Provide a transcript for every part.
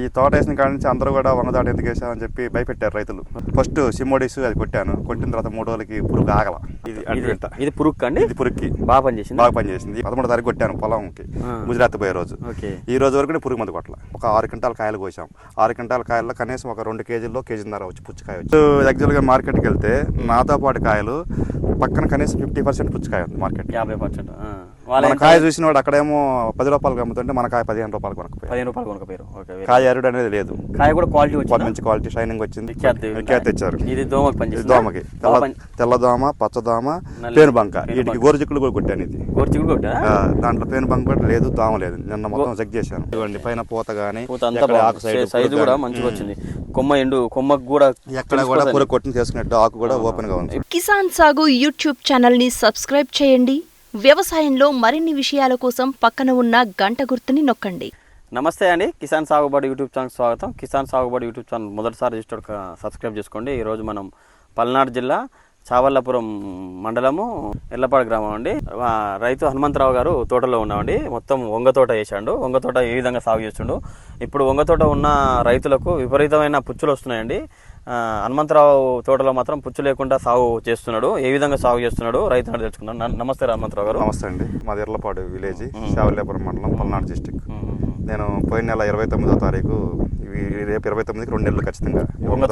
ఈ తోట వేసిన కాడ నుంచి అందరూ కూడా వంగదాట ఎందుకు వేసామని చెప్పి భయపెట్టారు రైతులు. ఫస్ట్ సిమ్మోడిస్ అది కొట్టాను. కొట్టిన తర్వాత మూడు రోజులకి పురుగు ఆగల. ఇది ఇది పురుక్ అండి? ఇది పురుగుకి. బాగా పనిచేసింది? బాగా పనిచేసింది. పదమూడు తారీఖు కొట్టాను పొలంకి. గుజరాత్ పోయే రోజు. ఓకే. ఈ రోజు వరకు పురుగు మందు కొట్ల ఒక ఆరు క్వింటాల కాయలు కోసాం. ఆరు క్వింటాల కాయల్లో కనీసం ఒక రెండు కేజీల్లో కేజీన్నర వచ్చి పుచ్చకాయ వచ్చి. యాక్చువల్గా మార్కెట్కి వెళ్తే నాతో పాటు కాయలు పక్కన కనీసం ఫిఫ్టీ పర్సెంట్ పుచ్చకాయ ఉంది మార్కెట్ యాభై పర్సెంట్ మన కాయ చూసిన వాడు అక్కడేమో పది రూపాయలు అమ్ముతుంటే మన కాయ పదిహేను రూపాయలు కొనకపోయాయి పదిహేను రూపాయలు కొనకపోయారు. ఓకే. కాయ ఎరుడు అనేది లేదు. కాయ కూడా క్వాలిటీ వచ్చింది? మంచి క్వాలిటీ షైనింగ్ వచ్చింది. ఖ్యాతి ఖ్యాతి తెచ్చారు. ఇది దోమకి ఇది పనిచేస్తుంది దోమకి. తెల్ల తెల్లదోమ పచ్చదోమ నల్ల- పేను బంక. వీటికి. గోరుచిక్కులు కూడా కొట్టాను ఇది. గోర్చిగుడు కొట్టా దాంట్లో పేను బంక కూడా లేదు దోమ లేదు. నిన్న మొత్తం చెక్ చేశాను. ఇదిగోండి పైన పూత గానీ పూత అంతా ఎక్కడ ఆకు. సైడ్ సైజు కూడా. మంచిగా వచ్చింది. కొమ్మ ఎండు కొమ్మకు కూడా ఎక్కడ కూడా పురుగు కొట్టిన చేసుకున్నట్టు ఆకు కూడా ఓపెన్గా ఉంది. కిసాన్ సాగు యూట్యూబ్ ఛానల్ని సబ్స్క్రైబ్ చేయండి. వ్యవసాయంలో మరిన్ని విషయాల కోసం పక్కన ఉన్న గంట గుర్తుని నొక్కండి. నమస్తే అండి. కిసాన్ సాగుబడి యూట్యూబ్ ఛానల్ స్వాగతం. కిసాన్ సాగుబడి యూట్యూబ్ ఛానల్ మొదటిసారి రిజిస్టర్ సబ్స్క్రైబ్ చేసుకోండి ఈరోజు మనం పల్నాడు జిల్లా చావల్లపురం మండలము ఎల్లపాడు గ్రామం అండి. రైతు హనుమంతరావు గారు తోటలో ఉన్నామండి. మొత్తం వంగ తోట వేసాడు వంగ తోట ఏ విధంగా సాగు చేస్తుండు? ఇప్పుడు వంగ తోట ఉన్న రైతులకు విపరీతమైన పుచ్చులు వస్తున్నాయండి. హనుమంతరావు తోటలో మాత్రం పుచ్చు లేకుండా సాగు చేస్తున్నాడు. ఏ విధంగా సాగు చేస్తున్నాడు? రైతు నాడు తెలుసుకుందాం. న- నమస్తే హనుమంతరావు గారు. నమస్తే అండి. మాది ఇర్లపాడు విలేజ్ శావల్యాపురం మండలం పల్నాడు డిస్టిక్. నేను పోయిన నెల ఇరవై తొమ్మిదో తారీఖు రేపు ఇరవై తొమ్మిదికి రెండు నెలలు ఖచ్చితంగా ఈ వంగ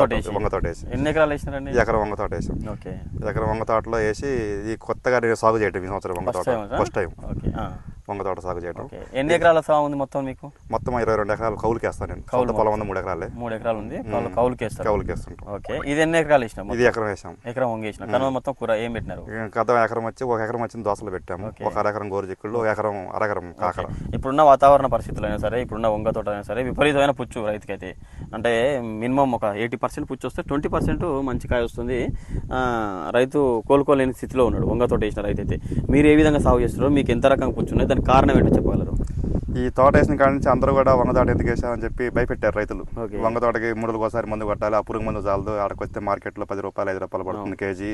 తోట వేసి. ఎన్ని ఎకరాలు వేసినారండి? ఎకరం వంగ తోట వేసాం. ఓకే. ఎకరం వంగ తోటలో వేసి ఈ కొత్తగా నేను సాగు చేయటం ఈ సంవత్సరం వంగ ఫస్ట్ తోట. టైం ఫస్ట్ టైం ఓకే ఆ. వంగ తోట సాగు ఓకే. ఎన్ని ఎకరాల సాగు ఉంది మొత్తం మీకు? మొత్తం ఇరవై రెండు ఎకరాలు కౌలుకి వేస్తాను నేను. కౌలు పొలం ఉంది మూడు ఎకరాలే. మూడు ఎకరాలు ఉంది. కౌలు కౌలుకి వేస్తారు కౌలుకి వేస్తుంటాం ఓకే. ఇది ఎన్ని ఎకరాలు ఇచ్చినాం ఇది ఎకరం వేసాం. ఎకరం వంగేసిన కనుమ మొత్తం కూర ఏం పెట్టినారు? గత ఎకరం వచ్చి ఒక ఎకరం వచ్చిన దోసలు పెట్టాము. ఒక ఎకరం గోరుచిక్కుళ్ళు ఒక ఎకరం అరెకరం కాకర. ఇప్పుడున్న వాతావరణ పరిస్థితులు అయినా సరే ఇప్పుడున్న వంగ తోట అయినా సరే విపరీతమైన పుచ్చు రైతుకైతే. అంటే మినిమం ఒక ఎయిటీ పర్సెంట్ పుచ్చు వస్తే ట్వంటీ పర్సెంట్ మంచి కాయ వస్తుంది. రైతు కోలుకోలేని స్థితిలో ఉన్నాడు. వంగ తోట వేసిన రైతు అయితే మీరు ఏ విధంగా సాగు చేస్తున్నారో మీకు ఎంత రకంగా పుచ్చు ఉన్నాయి దానికి కారణం ఏంటో చెప్పగలరు? ఈ తోట వేసిన కాడ నుంచి అందరూ కూడా వంగ తోట ఎందుకు వేసామని చెప్పి భయపెట్టారు రైతులు. వంగ తోటకి మూడు ఒకసారి మందు కొట్టాలి ఆ పురుగు మందు చాలదు ఆడకి వస్తే మార్కెట్లో పది రూపాయలు ఐదు రూపాయలు పడుతుంది కేజీ.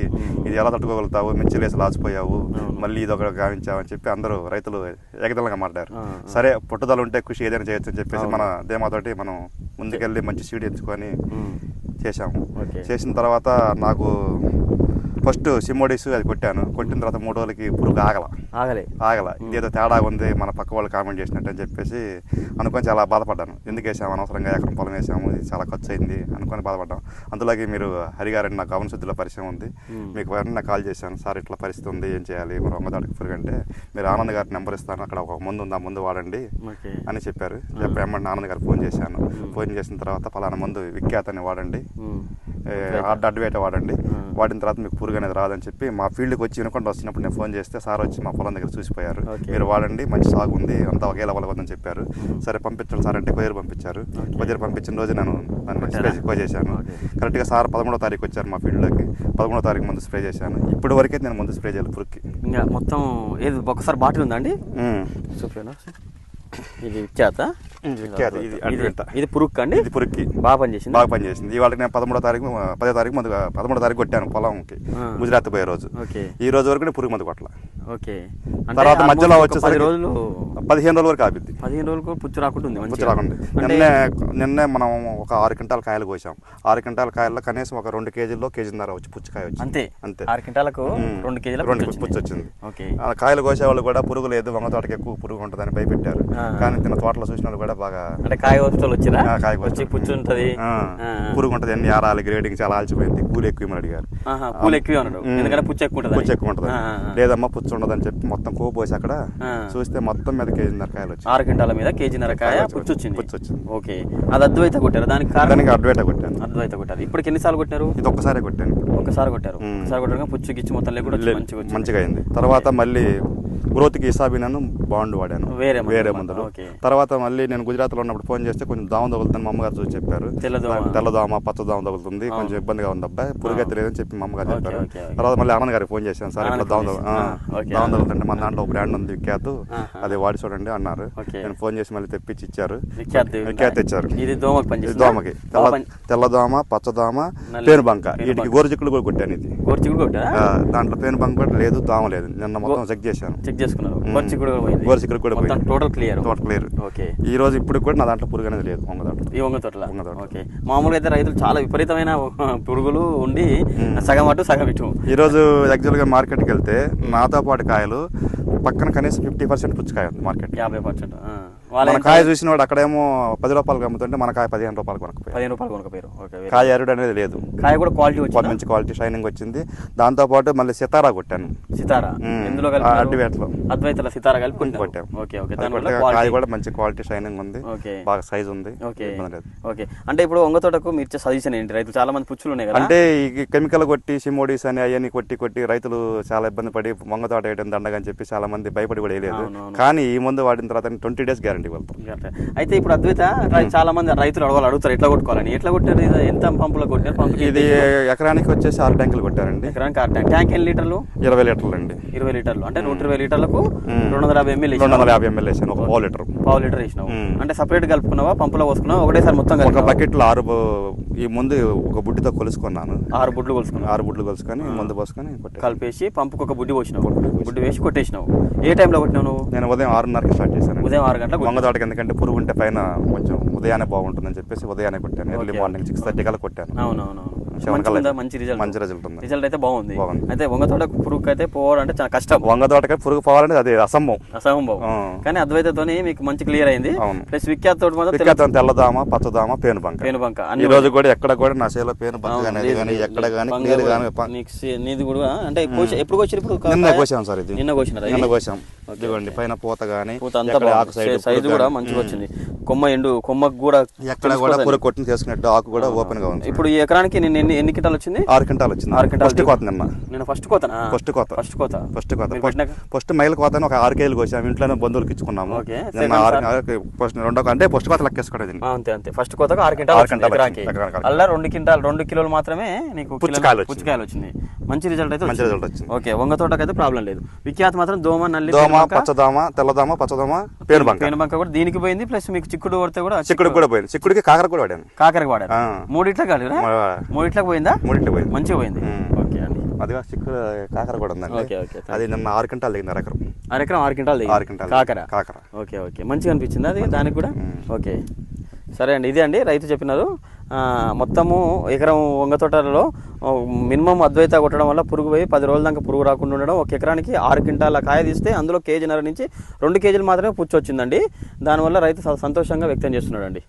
ఇది ఎలా తట్టుకోగలుగుతావు? మిర్చి లేసి లాచిపోయావు. మళ్ళీ ఇది ఒకటి గావించావని చెప్పి అందరూ రైతులు ఏకదలంగా మాట్లాడారు. సరే పట్టుదల ఉంటే కృషి ఏదైనా చేయొచ్చు అని చెప్పేసి మన ధీమాతోటి మనం ముందుకెళ్ళి మంచి సీడ్ ఎంచుకొని ఉమ్. చేశాము. చేసిన తర్వాత నాకు ఫస్ట్ సిమ్మోడిస్ అది కొట్టాను. కొట్టిన తర్వాత మూడు రోజులకి పురుగు ఆగల. ఆగలే. ఆగల. ఇదేదో తేడా ఉంది మన పక్క వాళ్ళు కామెంట్ చేసినట్టు అని చెప్పేసి అనుకొని చాలా బాధపడ్డాను. ఎందుకు వేసాము అనవసరంగా ఎకరం పొలం వేసాము? ఇది చాలా ఖర్చు అయింది అనుకొని బాధపడ్డాం. అందులోకి మీరు హరిగారని నాకు గమన శుద్ధిలో పరిచయం ఉంది. మీకు వెంటనే కాల్ చేశాను. సార్ ఇట్లా పరిస్థితి ఉంది. ఏం చేయాలి? మరి వంగదాడికి పురుగు అంటే మీరు ఆనంద్ గారి నెంబర్ ఇస్తాను. అక్కడ ఒక ముందు ఉంది. ఆ ముందు వాడండి అని చెప్పారు. చెప్పి వెంబడి ఆనంద్ గారికి ఫోన్ చేశాను. ఫోన్ చేసిన తర్వాత పలానా మందు విఖ్యాతని వాడండి. అడ్డువేట వాడండి. వాడిన తర్వాత మీకు పురుగు అనేది రాదని చెప్పి మా ఫీల్డ్కి వచ్చి వినకుండా వచ్చినప్పుడు నేను ఫోన్ చేస్తే సార్ వచ్చి మా పొలం దగ్గర చూసిపోయారు. మీరు వాడండి మంచి సాగు ఉంది అంతా ఒకే లెవెల్ ఉందని చెప్పారు సరే పంపించండి సార్ అంటే కొయ్యరు పంపించారు. కొయ్యరు పంపించిన రోజు నేను దాన్ని స్ప్రే స్ప్రే చేశాను. కరెక్ట్గా సార్ పదమూడో తారీఖు వచ్చారు మా ఫీల్డ్లోకి. పదమూడో తారీఖు ముందు స్ప్రే చేశాను. ఇప్పటి వరకే నేను ముందు స్ప్రే చేయాలి పురుగుకి. ఇంకా మొత్తం ఏది ఒకసారి బాటిల్ ఉందా అండి? ఉమ్. చూపాను ఇది విఖ్యాత ఇది పురుక్ అండి? ఇది పురుగుకి బాగా పనిచేసింది? బాగా పనిచేసింది. ఇవాళ నేను పదమూడో తారీఖు పదో తారీఖు ముందు పదమూడో తారీఖు కొట్టాను పొలంకి. గుజరాత్ పోయే రోజు. ఓకే. ఈ రోజు వరకు నేను పురుగు మందు కొట్టల. ఓకే. తర్వాత మధ్యలో వచ్చేసరికి రోజులు పదిహేను రోజుల వరకు ఆపిద్ది పదిహేను రోజులకు పుచ్చు రాకుండా ఉంది వచ్చి మంచిగా. రాకండి నిన్నే నిన్నే మనం ఒక ఆరు క్వింటాల కాయలు కోసాం. ఆరు క్వింటాల కాయల్లో కనీసం ఒక రెండు కేజీల్లో కేజీన్నర వచ్చి పుచ్చకాయ వచ్చి అంతే. అంతే. ఆరు క్వింటాలకు. రెండు కేజీల రెండు పుచ్చు పుచ్చు వచ్చింది. ఓకే. ఆ కాయలు కోసే వాళ్ళు కూడా పురుగు లేదు వంగ తోటకి ఎక్కువ పురుగు ఉంటుందని భయపెట్టారు. కానీ తిన్న తోటలో చూసిన వాళ్ళు కూడా బాగా అంటే కాయ వచ్చేటోళ్ళు వచ్చిరా? ఆ, కాయ వచ్చి. పుచ్చు ఉంటది. పురుగు ఉంటుంది అన్ని ఆరాలి గ్రేడింగ్ చాలా ఆల్చిపోయింది కూలి ఎక్కువ అడిగారు. పూలు ఎక్కువ. ఎందుకంటే పుచ్చు ఎక్కువ ఉంటుంది పుచ్చు ఎక్కువ ఉంటుంది లేదమ్మా పుచ్చు ఉండదని చెప్పి మొత్తం కోపు పోసి అక్కడ. చూస్తే మొత్తం మీద కేజీన్నర కాయలు వచ్చి ఆరు క్వింటాల మీద కేజీన్నర కాయ కాయ వచ్చి- పుచ్చు వచ్చింది పుచ్చు వచ్చింది. ఓకే. అది అద్వైత కొట్టారు? దానికి దానికి అడ్వేట కొట్టాను. అద్వైత కొట్టారు. ఇప్పటికి ఎన్నిసార్లు కొట్టారు ఇది ఒక్కసారే కొట్టాను. ఇప్పుడు ఒకసారి కొట్టారు. ఒకసారి కొట్టారు పుచ్చు గిచ్చి మొత్తం లేకుండా మంచిగా అయింది. తర్వాత మళ్ళీ గ్రోత్కి ఇసాబినాను బాండ్ వాడాను. వేరే వేరే మందులు. తర్వాత మళ్ళీ నేను గుజరాత్లో ఉన్నప్పుడు ఫోన్ చేస్తే కొంచెం దోమ తగులుతుంది మా అమ్మగారు చూసి చెప్పారు. తెల్లదోమ. పచ్చదోమ తగులుతుంది. కొంచెం ఇబ్బందిగా ఉంది అబ్బాయి పురుగైతే లేదని చెప్పి మా అమ్మగారు చెప్పారు. తర్వాత మళ్ళీ ఆనంద్ గారికి ఫోన్ చేశాను సార్ ఇట్లా దోమ దోమ ఆనంద్. తగులుతుంటే మన దాంట్లో ఒక బ్రాండ్ ఉంది విఖ్యాత్. అది వాడి చూడండి అన్నారు. నేను ఫోన్ చేసి మళ్ళీ తెప్పించి ఇచ్చారు. విఖ్యాత్ తెచ్చారు ఇది దోమకి తెల్లదోమ పచ్చదోమ నల్ల- పేను బంక. పేను వీటికి. గోరుచిక్కులు కూడా కొట్టాను ఇది. కొట్టా దాంట్లో పేను బంక కూడా లేదు దోమ లేదు. నిన్న మొత్తం చెక్ చేశాను. చెక్ చేసుకున్నారు. కూడా పోయింది. కూడా మొత్తం. టోటల్ క్లియర్ తోట క్లియర్ ఓకే. ఈ రోజు ఇప్పుడు కూడా నా దాంట్లో పురుగు అనేది లేదు వంగ దాంట్లో. ఈ వంగ తోటల? వంగ తోట. ఓకే. మామూలుగా అయితే రైతులు చాలా విపరీతమైన పురుగులు ఉండి సగం అటు సగం ఇటు. ఈ రోజు యాక్చువల్గా మార్కెట్కి వెళ్తే నాతో పాటు కాయలు పక్కన కనీసం ఫిఫ్టీ పర్సెంట్ పుచ్చకాయ ఉంది మార్కెట్ యాభై పర్సెంట్. మన కాయ చూసిన వాడు అక్కడేమో పది రూపాయలు అమ్ముతుంటే మన కాయ పదిహేను రూపాయలు కొనకపోయాయి పదిహేను రూపాయలు కొనుక్కపోయారు ఓకే కాయ ఎరుడు అనేది లేదు. కాయ కూడా క్వాలిటీ వచ్చింది? మంచి క్వాలిటీ షైనింగ్ వచ్చింది. దాంతో పాటు మళ్ళీ సితారా కొట్టాను. సితారా? ఆ అడ్డువేట్లో. అద్వైతల సితారా కలిపి కొట్టారు. కొట్టాం. ఓకే. ఓకే కాయ కూడా మంచి క్వాలిటీ షైనింగ్ ఉంది. ఓకే. బాగా సైజ్ ఉంది. ఓకే. ఓకే. అంటే ఇప్పుడు వంగ తోటకు మీరు ఇచ్చే సజెషన్ ఏంటి? రైతులు చాలా మంది పుచ్చులు ఉన్నాయి కదా? అంటే ఈ కెమికల్ కొట్టి సిమోడీస్ అని అవన్నీ కొట్టి కొట్టి రైతులు చాలా ఇబ్బంది పడి వంగ తోట వేయడం దండగా అని చెప్పి చాలా మంది భయపడి కూడా వేయలేదు. కానీ ఈ మందు వాడిన తర్వాత ట్వంటీ డేస్ గ్యారంటీ వెళ్తాం. కరెక్ట్. అయితే ఇప్పుడు అద్వైత చాలా మంది రైతులు అడగాలి అడుగుతారు ఎట్లా కొట్టుకోవాలని? ఎట్లా కొట్టారు? ఎంత పంపులో కొట్టారు? పంపుకి ఇది ఎకరానికి వచ్చేసి ఆరు ట్యాంకులు కొట్టారండి. ఎకరానికి ఆరు ట్యాంక్. ట్యాంక్ ఎన్ని లీటర్లు? ఇరవై లీటర్లు అండి ఇరవై లీటర్లు. అంటే నూట ఇరవై లీటర్లకు. రెండు వందల యాభై ఎంఎల్ రెండు వందల యాభై ఎంఎల్ వేసాను ఒక పావు లీటర్. పావు లీటర్ వేసినావు. అంటే సపరేట్ కలుపుకున్నావా? పంపులో పోసుకున్నావా? ఒకటేసారి మొత్తం ఒక కలిపి బకెట్లో ఆరు ఈ ముందు ఒక బుడ్డితో కొలుసుకున్నాను. ఆరు బుడ్లు కొలుసుకున్నావు? ఆరు బుడ్లు కొలుసుకొని ముందు పోసుకొని కలిపేసి పంపుకు ఒక బుడ్డి పోసినావు. బుడ్డి వేసి కొట్టేసినావు. ఏ టైంలో కొట్టినావు నువ్వు? నేను ఉదయం ఆరున్నరకి స్టార్ట్ చేశాను ఉదయం ఆరు గంటలకు వంగ తోటకి ఎందుకంటే పురుగు ఉంటే పైన కొంచెం ఉదయాన్నే బాగుంటుందని చెప్పేసి ఉదయాన్నే కొట్టాను. ఎర్లీ మార్నింగ్ సిక్స్ థర్టీ కల్లా కొట్టాను. అవునవును మంచి రిజల్ట్ మంచి రిజల్ట్ ఉంది. రిజల్ట్ అయితే బాగుంది. అయితే వంగ తోట పురుగు అయితే పోవడం అంటే చాలా కష్టం. వంగ తోటకి పురుగు పోవాలంటే అది అసంభవం. అసంభవం. కానీ అద్వైతతోని మీకు మంచి క్లియర్ అయింది. ప్లస్ విఖ్యాత తోటి మాత్రం తెల్లదామ పచ్చదామ పేను బంక పేనుబంక ఈ అన్ని రోజు కూడా ఎక్కడ కూడా నా చేలో పేను బంక కానీ ఎక్కడ. కానీ బంక క్లియర్ కానీ నీది కూడా. అంటే ఎప్పుడు వచ్చి ఇప్పుడు? నిన్న? కోసాం సార్ ఇది. నిన్న కోసినారా నిన్న? కోసాం. ఇదిగోండి పైన పూత కానీ పూత అంతా సైజు కూడా మంచిగా వచ్చింది. కొమ్మ ఎండు కొమ్మకు కూడా ఎక్కడ కూడా పురుగు కొట్టిన చేసుకున్నట్టు ఆకు కూడా ఓపెన్గా ఉంది. ఇప్పుడు ఈ ఎకరానికి నిన్న ఎన్ని ఎన్ని కింటాలు వచ్చింది? ఆరు క్వింటాలు వచ్చింది. ఆరు క్వింటాలు ఫస్ట్ కోత నిన్న. నేను ఫస్ట్ కోతనా? ఫస్ట్ కోత. ఫస్ట్ కోత. ఫస్ట్ కోత. ఫస్ట్ మైల్ కోత ఒక ఆరు కేజీలు కోసాం ఇంట్లోనే బంధువులకి ఇచ్చుకున్నాము. ఫస్ట్ రెండో కోత. అంటే ఫస్ట్ కోత లెక్కేసుకోవడం అంతే అంతే. ఫస్ట్ కోతకు ఆరు క్వింటాలు ఆరు ఆరు అలా రెండు క్వింటాలు రెండు కిలోలు మాత్రమే నీకు కిలో- పుచ్చకాయలు వచ్చింది. పుచ్చకాయలు వచ్చింది. మంచి రిజల్ట్ అయితే మంచి. రిజల్ట్ వచ్చింది. ఓకే వంగ తోటకి అయితే ప్రాబ్లం లేదు. విఖ్యాత మాత్రం దోమ నల్లి దోమ పేనుబంక, పచ్చదామ తెల్లదామ పచ్చదామ పేను బంక పేనుబంక కూడా దీనికి పోయింది ప్లస్ మీకు చిక్కుడు కొడితే కూడా చిక్కుడు కూడా పోయింది. చిక్కుడికి కాకర కూడా వాడాను. కాకరకి వాడారు. ఆ. మూడిట్లా కలిరా మా- మూడిట్లకు పోయిందా? మూడింటి పోయింది. మంచిగా పోయింది. ఓకే అండి. అదిగా చిక్కుడు కాకర కూడా ఉందండి. Okay, okay. అది నిన్న ఆరు క్వింటాలు దిగింది అరెకరం అరెకరం ఆరు క్వింటాలు ఆరు క్వింటాలు. కాకర. కాకర. Okay okay. మంచిగా అనిపించింది అది? దానికి కూడా. ఓకే. సరే అండి ఇదే అండి. రైతు చెప్పినారు. మొత్తము ఎకరం వంగ తోటలలో మినిమం అద్వైత కొట్టడం వల్ల పురుగు పోయి పది రోజుల దాకా పురుగు రాకుండా ఉండడం ఒక ఎకరానికి ఆరు క్వింటాల కాయ తీస్తే అందులో కేజీన్నర నుంచి రెండు కేజీలు మాత్రమే పుచ్చి వచ్చిందండి దానివల్ల రైతు స- సంతోషంగా వ్యక్తం చేస్తున్నాడండి.